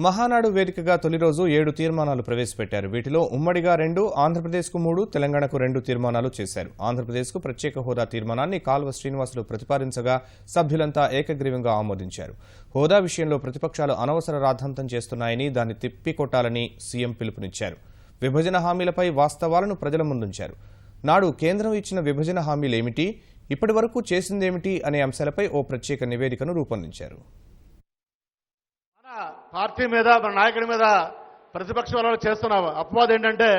మహానాడు వేదికగా తొలి రోజు ఏడు తీర్మానాలు ప్రవేశపెట్టారు. వీటిలో ఉమ్మడిగా రెండు ఆంధ్రప్రదేశ్కు మూడు తెలంగాణకు రెండు తీర్మానాలు చేశారు. ఆంధ్రప్రదేశ్కు ప్రత్యేక హోదా తీర్మానాన్ని కాల్వ శ్రీనివాసులు ప్రతిపాదించగా సభ్యులంతా ఏకగ్రీవంగా ఆమోదించారు. హోదా విషయంలో ప్రతిపక్షాలు అనవసర రాద్ధాంతం చేస్తున్నాయని దాన్ని తిప్పికొట్టాలని సీఎం పిలుపునిచ్చారు. విభజన హామీలపై వాస్తవాలను ప్రజల ముందుంచారు. నాడు కేంద్రం ఇచ్చిన విభజన హామీలేమిటి? ఇప్పటి వరకు చేసిందేమిటి? అనే అంశాలపై ఓ ప్రత్యేక నివేదికను రూపొందించారు. పార్టీ మీద మన నాయకుడి మీద ప్రతిపక్ష వాళ్ళు చేస్తున్న అపవాదం ఏంటంటే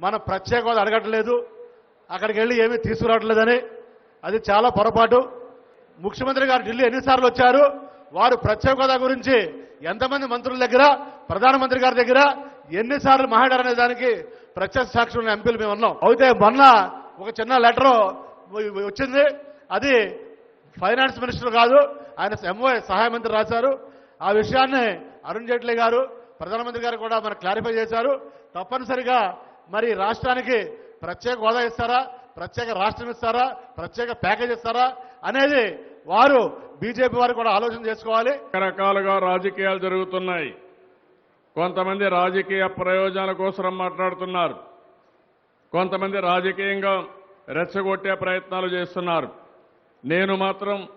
మనం ప్రత్యేక హోదా అడగట్లేదు అక్కడికి వెళ్ళి ఏమీ తీసుకురావట్లేదని. అది చాలా పొరపాటు. ముఖ్యమంత్రి గారు ఢిల్లీ ఎన్నిసార్లు వచ్చారు వారు ప్రత్యేక హోదా గురించి ఎంతమంది మంత్రుల దగ్గర ప్రధానమంత్రి గారి దగ్గర ఎన్నిసార్లు మాట్లాడారనే దానికి ప్రత్యక్ష సాక్షి ఉన్న ఎంపీలు మేము ఉన్నాం. అయితే మొన్న ఒక చిన్న లెటర్ వచ్చింది. అది ఫైనాన్స్ మినిస్టర్ కాదు ఆయన ఎంఓ సహాయ మంత్రి రాశారు. ఆ విషయాన్ని అరుణ్ జైట్లీ గారు ప్రధానమంత్రి గారు కూడా మనకు క్లారిఫై చేశారు. తప్పనిసరిగా మరి రాష్ట్రానికి ప్రత్యేక హోదా ఇస్తారా? ప్రత్యేక రాష్ట్రం ఇస్తారా? ప్రత్యేక ప్యాకేజ్ ఇస్తారా? అనేది వారు బీజేపీ వారు కూడా ఆలోచన చేసుకోవాలి. రకరకాలుగా రాజకీయాలు జరుగుతున్నాయి. కొంతమంది రాజకీయ ప్రయోజనాల కోసం మాట్లాడుతున్నారు. కొంతమంది రాజకీయంగా రెచ్చగొట్టే ప్రయత్నాలు చేస్తున్నారు. నేను మాత్రం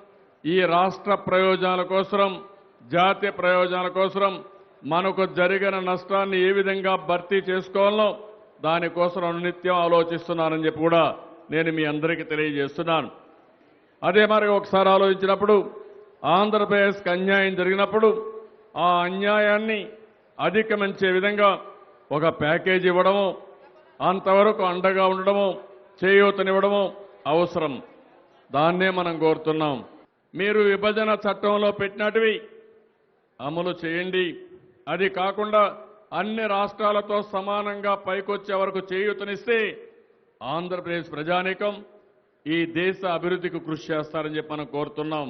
ఈ రాష్ట్ర ప్రయోజనాల కోసం జాతీయ ప్రయోజనాల కోసం మనకు జరిగిన నష్టాన్ని ఏ విధంగా భర్తీ చేసుకోవాలో దానికోసం అనునిత్యం ఆలోచిస్తున్నానని చెప్పి కూడా నేను మీ అందరికీ తెలియజేస్తున్నాను. అదే మరి ఒకసారి ఆలోచించినప్పుడు ఆంధ్రప్రదేశ్కి అన్యాయం జరిగినప్పుడు ఆ అన్యాయాన్ని అధిగమించే విధంగా ఒక ప్యాకేజ్ ఇవ్వడము అంతవరకు అండగా ఉండడము చేయూతనివ్వడము అవసరం. దాన్నే మనం కోరుతున్నాం. మీరు విభజన చట్టంలో పెట్టినటివి అమలు చేయండి. అది కాకుండా అన్ని రాష్ట్రాలతో సమానంగా పైకొచ్చే వరకు చేయూతనిస్తే ఆంధ్రప్రదేశ్ ప్రజానీకం ఈ దేశ అభివృద్ధికి కృషి చేస్తారని చెప్పి మనం కోరుతున్నాం.